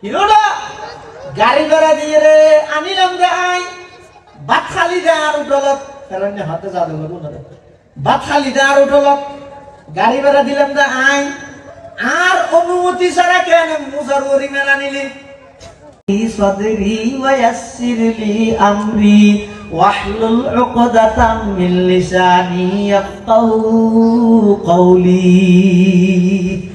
হিরোটা গাড়ি ভাড়া দিয়ে রে আনিলাম রে আই ভাত খালি দে আর উঠলত কারণ হাতে জাদু করবো না রে। ভাত খালি দে আর উঠলত গাড়ি ভাড়া দিলাম দে আই আর অনুমতি ছাড়া কেন মুসার ওরি মেলা নিলি صدري ويسر لي أمري واحلل عقدة من لساني يفقه قولي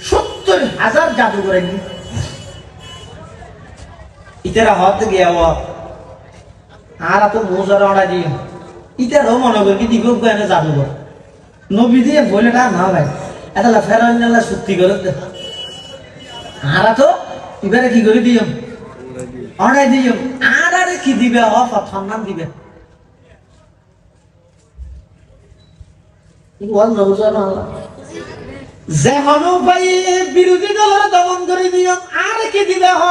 সত্তর হাজার একদিন ইতারা হত গিয়া আর তো মুসার অর্ডার দিই ইতারও মনে করি কি দিব এনে জাদুকর নবী দিয়ে বলে না ভাই এটা ফেরন্য চুক্তি করে আরা তো এবারে কি করে দিয়ম? অনাই দিয়ম। আর কি দিবে? হ সম্মান দিবে। যেমন উপায়ে বিরোধী দলের দমন করে দিয়ম আর কি দিবে হ?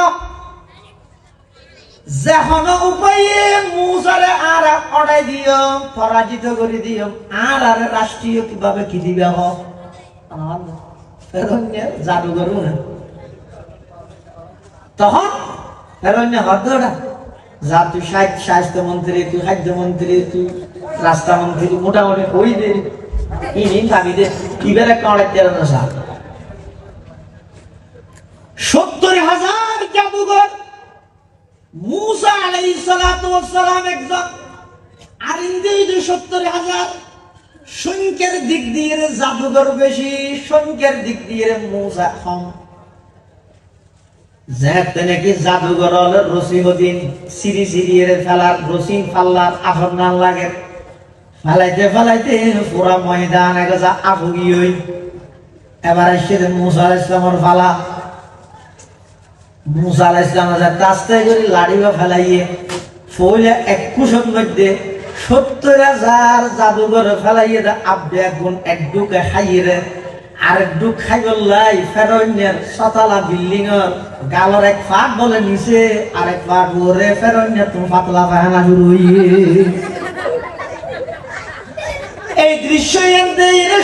যেমন উপায়ে মুসারে আর অনাই দিয়ম পরাজিত করে দিয়ম আর আর রাষ্ট্রীয় কীভাবে কি দিবে হ? জাদু করব না। তখন হেরণ্য হদ্দটা যা তুই স্বাস্থ্য মন্ত্রী তুই খাদ্য মন্ত্রী তুই রাস্তা মন্ত্রী মোটামুটি কই দে দে ইবার একটা অনেক সত্তর হাজার জাদুঘর মুসা ওয়াস সালাম একজন আর ইন্দ্রিয় সত্তর হাজার সংখ্যার দিক দিয়ে জাদুঘর বেশি সংখ্যার দিক দিয়ে মুসা কম যেতে নাকি জাদুঘর হলে রসি হদিন সিঁড়ি সিঁড়ি ফেলার রসি ফাল্লার আফর না লাগে ফেলাইতে ফেলাইতে পুরা ময়দান এক যা আফুগি হই। এবার এসে মুসা আলাহ ইসলামের ফালা। মুসা আলাহ ইসলাম কাস্তে করে লাড়ি বা ফেলাইয়ে ফইলে একুশের মধ্যে সত্তর হাজার জাদুঘর ফেলাইয়ে আব্বে গুণ এক খাইয়ে রে আরেক ডুক খাই বললাই ফেরনের সতালা বিল্ডিং এর গালর এক ফাঁক বলে নিছে। আরেক ফাট ওরে ফেরনের তুমি পাতলা পায়না শুরু হইয়ে। এই দৃশ্য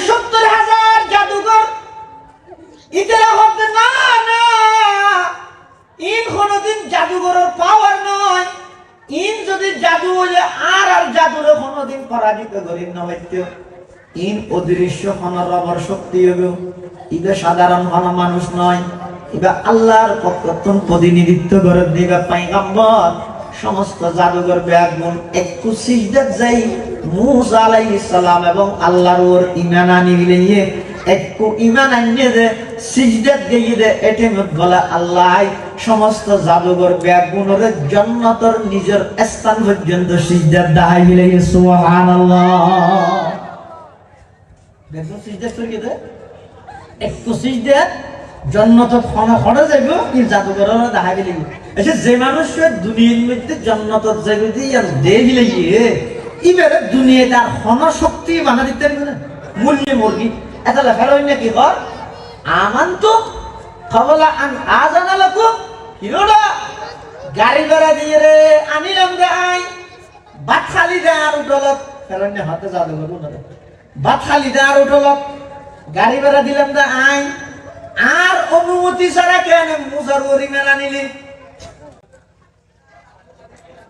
সত্তর হাজার জাদুঘর। ইতারা হবে না না। ইন কোনদিন জাদুঘরের পাওয়ার নয়। ইন যদি জাদু হলে আর আর জাদুরে কোনদিন পরাজিত করি নবাইত্য ইন অদৃশ্য হন রবর শক্তি হবে ইবে সাধারণ হন মানুষ নয়। ইবা আল্লাহর পক্ষতন প্রতিনিধিত্ব করে দিবা পাইগাম্বর। সমস্ত জাদুঘর ব্যাগুন একটু সিজদাত যাই। মুসা আলাইহিস সালাম এবং আল্লাহর ওর ঈমান আনি গিয়ে একটু ঈমান আনিয়ে সিজদাত গিয়ে দে বলে আল্লাহ সমস্ত জাদুঘর নিজের স্থান পর্যন্ত সিজদাত সুবহানাল্লাহ। দেখো সিজদাত দে। একটু সিজদাত যাইব কি এসে যে মানুষ দুনিয়ার মধ্যে দিয়ে ইবারে দুনিয়া তার হন শক্তি বানা দিতে মূল্যে মুরগি, এটা লেখার হয় না কি কর আমান তো খবলা আন আজানা লাকু, হিরোডা, গাড়ি ভাড়া দিয়ে রে আনিলাম রে আই। ভাত খালি দে আর উঠলত কারণ হাতে জাদুঘর না ভাত খালি দে আর উঠলত, গাড়ি ভাড়া দিলাম দে আই। আর অনুমতি ছাড়া কেন মুসার ওরি মেলা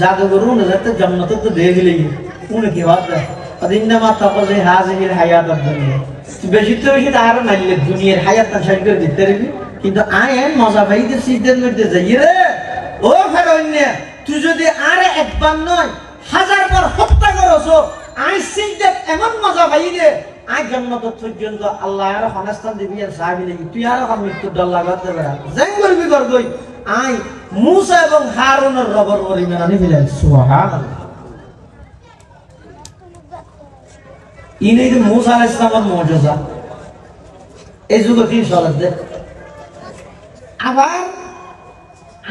জাদুঘর উনি যাতে জন্নত তো দিয়ে দিলে উনি কি ভাব দেয় অদিন্নামা তপজে হাজির হায়াত দুনিয়া। বেশি তো বেশি তাহার নাইলে দুনিয়ার হায়াত শেষ করে দিতে পারবি। কিন্তু আয় মজা পাইতে সিদ্ধের মধ্যে যাই রে। ও ফেরোন্য তুই যদি আর একবার নয়, হাজার বার হত্যা করছ আই চিন্তা এমন মজা পাই রে আই জন্মত পর্যন্ত আল্লাহ আর হনাস্থান দিবি আর সাহাবি তুই আর মৃত্যুর ডর লাগাতে বেড়া জেং করবি কর গই আই মুসা এবং হারুনের রবর বরি মেরানি মিলাই সুবহানাল্লাহ। ইনি যে মুসা আলাইহিস সালামের মুজিজা এই যুগে কি দে আবার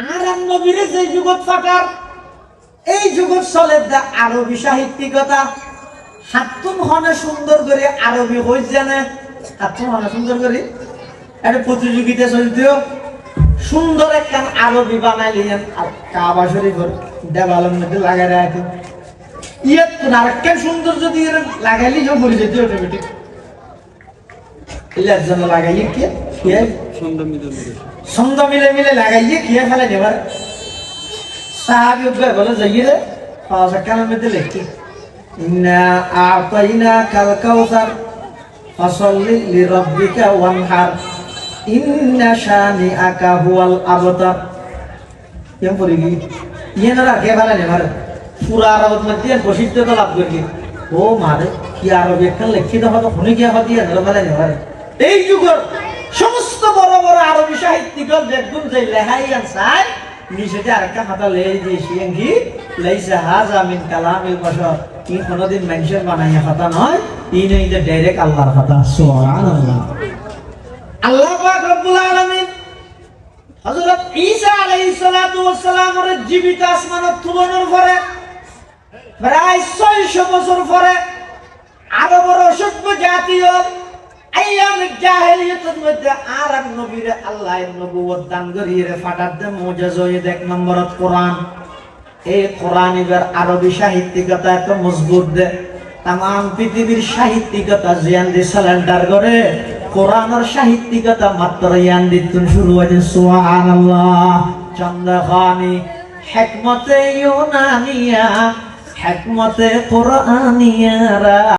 আর নবীরে যে যুগত ফাটার এই যুগত চলে দা আরবি সাহিত্যিকতা। হাতুম হনে সুন্দর করে আরবি হয়েছে না হাতুম হনে সুন্দর করে? একটা প্রতিযোগিতা চলতেও সুন্দর একখান আরবি বানাইলেন কাবা শরীফের দেওয়ালের মধ্যে লাগাই রাখে। ইয়ে তো আরেকখান সুন্দর যদি লাগাইলে কেউ বলে যেত অটোমেটিক ইলার জন্য লাগাইয়ে কে? কে ছন্দ মিলে মিলে। লাগাইয়ে খেয়ে ফেলে এবার? সাহাবি উঠবে বলে যাইয়ে রে পাওয়া কানের মধ্যে লেখি ইন্না আতাইনা কাল কাউসার ফসল্লি লিরাব্বিকা ওয়ানহার। ইন্না শানিআকা হুয়াল আবতার। কেম পড়ি গি ইয়ে না রাখে ফেলে এবার পুরা আরবত মধ্যে প্রসিদ্ধ তো লাভ করি। ও মারে, কি আরবি একটা লিখিত হতো শুনে গিয়া হতি এনে ফেলে এবার এই যুগের সমস্ত বড় বড় আরবি সাহিত্যিকর দেখুন যে লেহাই আনসাই নিচেতে আরেকটা খাতা লেই দিয়েছি কি লাইসা হাজা মিন কালামিল বশর। ই কোনোদিন মানুষের বানাইয়া খাতা নয়, ই নেই যে ডাইরেক্ট আল্লাহর খাতা সুবহানাল্লাহ। আল্লাহ পাক রব্বুল আলামিন হযরত ঈসা আলাইহিস সালাতু ওয়াস সালামের জীবিত আসমানত তুলনার পরে প্রায় 600 বছর পরে আরবের অসভ্য জাতীয় মধ্যে দান দে এই আরবি সাহিত্যিকতা এত মজবুত দে তাম পৃথিবীর সাহিত্যিকতা জিয়ান দি সালেন্ডার করে। কোরআনের সাহিত্যিকতা মাত্র ইয়ান দিতুন শুরু হয়েছে সুবহানাল্লাহ। চন্দ্রখানি হেকমতে ইউনানিয়া হেকমতে কোরআনিয়ারা।